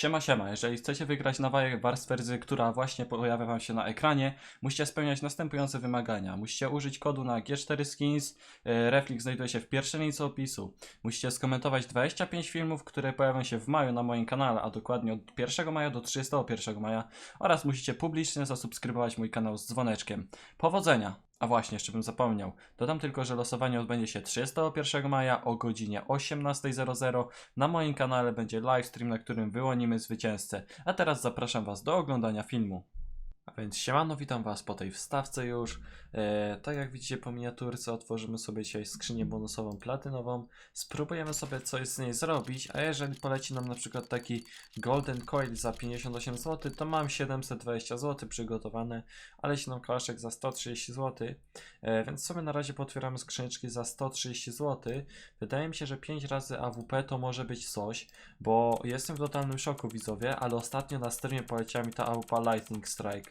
Siema, siema. Jeżeli chcecie wygrać nawaję warstwę rdzy, która właśnie pojawia Wam się na ekranie, musicie spełniać następujące wymagania. Musicie użyć kodu na G4 Skins, e, reflik znajduje się w pierwszej linii opisu. Musicie skomentować 25 filmów, które pojawią się w maju na moim kanale, a dokładnie od 1 maja do 31 maja oraz musicie publicznie zasubskrybować mój kanał z dzwoneczkiem. Powodzenia! A właśnie, jeszcze bym zapomniał. Dodam tylko, że losowanie odbędzie się 31 maja o godzinie 18.00 na moim kanale będzie livestream, na którym wyłonimy zwycięzcę. A teraz zapraszam Was do oglądania filmu. Więc siemano, witam Was po tej wstawce już. E, tak jak widzicie po miniaturce, otworzymy sobie dzisiaj skrzynię bonusową platynową. Spróbujemy sobie coś z niej zrobić, a jeżeli poleci nam na przykład taki Golden Coil za 58 zł, to mam 720 zł przygotowane, ale jeśli nam kałaszek za 130 zł, e, więc sobie na razie potwieramy skrzyneczki za 130 zł. Wydaje mi się, że 5 razy AWP to może być coś, bo jestem w totalnym szoku widzowie, ale ostatnio na streamie poleciała mi ta AWP Lightning Strike.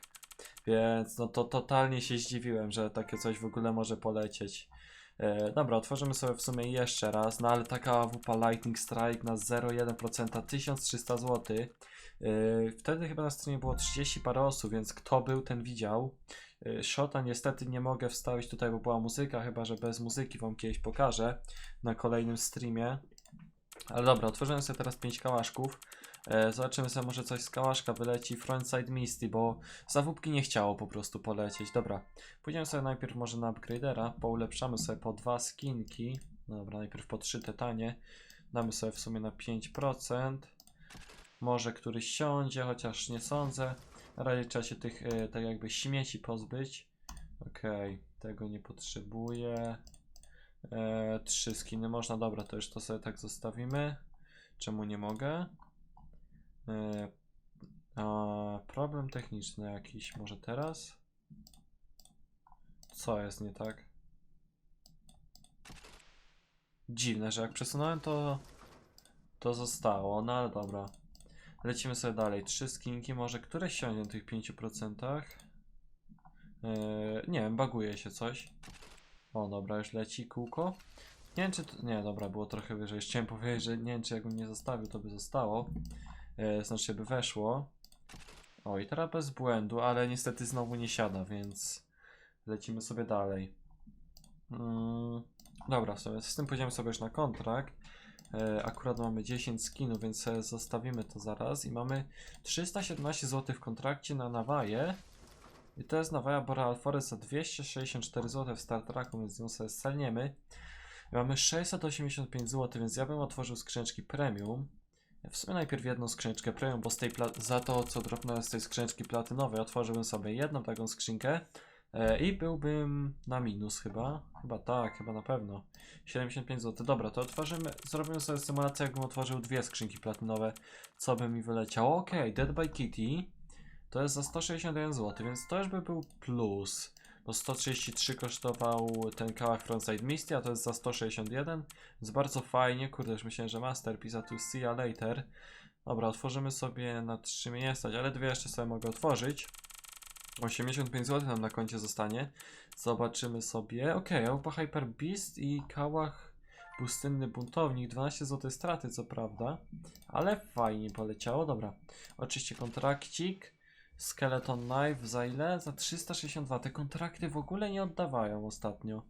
Więc no to totalnie się zdziwiłem, że takie coś w ogóle może polecieć. E, dobra, otworzymy sobie w sumie jeszcze raz, no ale taka AWP Lightning Strike na 0,1% 1300 zł. E, wtedy chyba na streamie było 30 parę osób, więc kto był, ten widział. E, Shota niestety nie mogę wstawić tutaj, bo była muzyka, chyba że bez muzyki wam kiedyś pokażę na kolejnym streamie. Ale dobra, otworzyłem sobie teraz 5 kałaszków. E, zobaczymy sobie, może coś z kałaszka wyleci. Frontside Misty, bo zawódki nie chciało po prostu polecieć. Dobra, pójdziemy sobie najpierw może na upgradera, poulepszamy sobie po dwa skinki. Dobra, najpierw po trzy te tanie. Damy sobie w sumie na 5%. Może któryś siądzie, chociaż nie sądzę. Na razie trzeba się tych e, tak jakby śmieci pozbyć. Okej, tego nie potrzebuję. E, trzy skiny można, dobra, to już to sobie tak zostawimy. Czemu nie mogę? E, a, problem techniczny jakiś, może teraz? Co jest nie tak? Dziwne, że jak przesunąłem to to zostało, no ale dobra. Lecimy sobie dalej. Trzy skinki, może któreś siądzie na tych 5%? E, nie wiem, baguje się coś. O, dobra, już leci kółko. Nie wiem, czy to... Nie, dobra, było trochę wyżej. Chciałem powiedzieć, że nie wiem, czy jakbym nie zostawił, to by zostało. E, znaczy, by weszło. O, i teraz bez błędu, ale niestety znowu nie siada, więc lecimy sobie dalej. Mm, dobra, sobie, z tym pójdziemy sobie już na kontrakt. E, akurat mamy 10 skinów, więc zostawimy to zaraz. I mamy 317 zł w kontrakcie na nawaję. I to jest nawaja Boreal Forest za 264 zł w Star Treku, więc ją sobie selniemy. Mamy 685 zł, więc ja bym otworzył skrzyneczki premium. W sumie najpierw jedną skrzyneczkę premium, bo z tej za to, co dropnąłem z tej skrzyneczki platynowej, otworzyłbym sobie jedną taką skrzynkę e, i byłbym na minus chyba. Chyba tak, chyba na pewno. 75 zł. Dobra, to otworzymy, zrobimy sobie symulację, jakbym otworzył dwie skrzynki platynowe, co by mi wyleciało. Ok, Dead by Kitty to jest za 161 zł, więc to już by był plus. Bo 133 kosztował ten kałach Frontside Misty, a to jest za 161. Więc bardzo fajnie, kurde, już myślałem, że Masterpiece, a tu see ya later. Dobra, otworzymy sobie na 3 mnie nie stać, ale dwie jeszcze sobie mogę otworzyć. 85 zł nam na koncie zostanie. Zobaczymy sobie. Ok, Opa Hyper Beast i kałach Pustynny Buntownik. 12 zł straty, co prawda. Ale fajnie poleciało. Dobra, oczywiście kontrakcik. Skeleton Knife za ile? Za 362. Te kontrakty w ogóle nie oddawają ostatnio.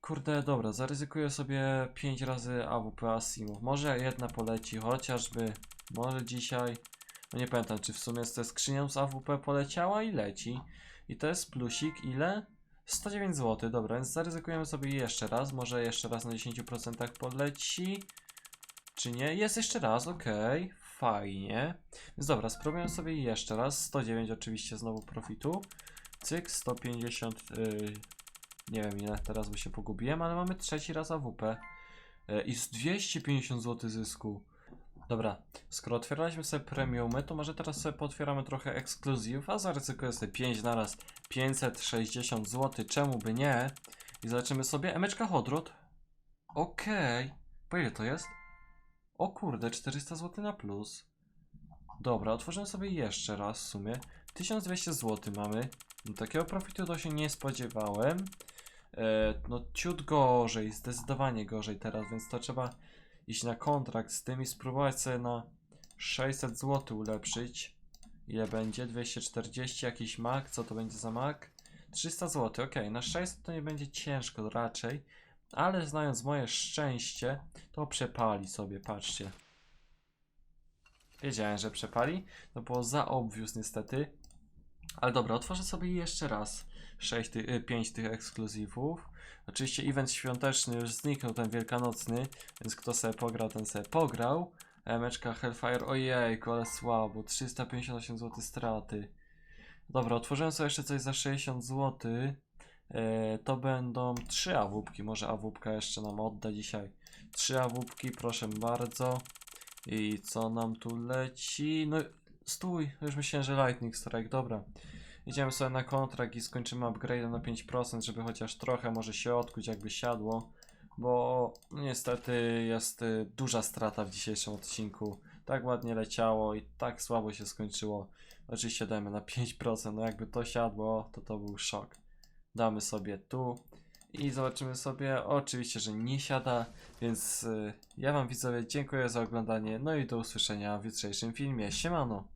Kurde, dobra, zaryzykuję sobie 5 razy AWP Asimów. Może jedna poleci, chociażby. Może dzisiaj. No nie pamiętam, czy w sumie z tą skrzynią z AWP poleciała i leci. I to jest plusik, ile? 109 zł, dobra, więc zaryzykujemy sobie jeszcze raz. Może jeszcze raz na 10% poleci. Czy nie? Jest jeszcze raz, okej. Fajnie. Więc dobra, spróbujemy sobie jeszcze raz. 109 oczywiście znowu profitu. Cyk, 150. Yy, nie wiem ile teraz, bo się pogubiłem, ale mamy trzeci raz AWP. Yy, I z 250 zł zysku. Dobra, skoro otwieraliśmy sobie premiumy, to może teraz sobie potwieramy trochę ekskluzywów, a zaryzykuję sobie 5 na raz 560 zł, czemu by nie? I zobaczymy sobie emeczka Hodrot. Okej. Po ile to jest? O kurde, 400 zł na plus. Dobra, otworzymy sobie jeszcze raz w sumie. 1200 zł mamy. No, takiego profitu to się nie spodziewałem. E, no ciut gorzej, zdecydowanie gorzej teraz, więc to trzeba iść na kontrakt z tym i spróbować sobie na 600 zł ulepszyć. Ile będzie? 240, jakiś mak, co to będzie za mak? 300 zł, ok, na 600 to nie będzie ciężko raczej, ale znając moje szczęście, to przepali sobie, patrzcie. Wiedziałem, że przepali, to było za obvious niestety. Ale dobra, otworzę sobie jeszcze raz 6 ty, y, 5 tych ekskluzywów. Oczywiście event świąteczny już zniknął, ten wielkanocny, więc kto sobie pograł, ten sobie pograł. Emeczka Hellfire, ojejku, ale słabo, 358 zł straty. Dobra, otworzyłem sobie jeszcze coś za 60 zł. E, to będą 3 awupki, może awupka jeszcze nam odda dzisiaj. 3 awupki, proszę bardzo. I co nam tu leci? No stój, już myślałem, że Lightning Strike, dobra. Idziemy sobie na kontrakt i skończymy upgrade na 5%, żeby chociaż trochę może się odkuć jakby siadło. Bo niestety jest y, duża strata w dzisiejszym odcinku. Tak ładnie leciało i tak słabo się skończyło. Oczywiście dajmy na 5%, no jakby to siadło, to to był szok. Damy sobie tu i zobaczymy sobie. Oczywiście, że nie siada, więc y, ja wam widzowie dziękuję za oglądanie. No i do usłyszenia w jutrzejszym filmie. Siemano!